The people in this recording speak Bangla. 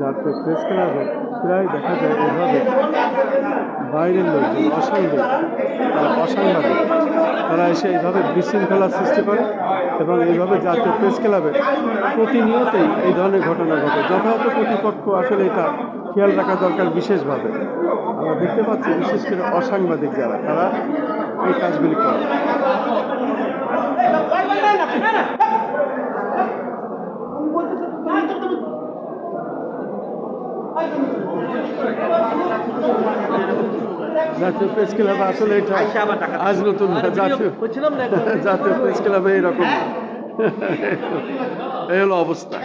জাতীয় প্রেস ক্লাবে প্রায় দেখা যায় এভাবে। বাইরের লোকজন অসাংবাদিক তারা অসাংবাদিক তারা এসে এইভাবে বিশৃঙ্খলার সৃষ্টি করে এবং এইভাবে জাতীয় প্রেস ক্লাবে প্রতিনিয়তই এই ধরনের ঘটনা ঘটে। যথাযথ কর্তৃপক্ষ আসলে এটা খেয়াল রাখা দরকার বিশেষভাবে। আমরা দেখতে পাচ্ছি বিশেষ করে অসাংবাদিক যারা, তারা এই কাজগুলি করে। জাতীয় প্রেস ক্লাবে আসলে এটা আজ নতুন জাতীয় জাতীয় প্রেস ক্লাবে এরকম এই হলো অবস্থা।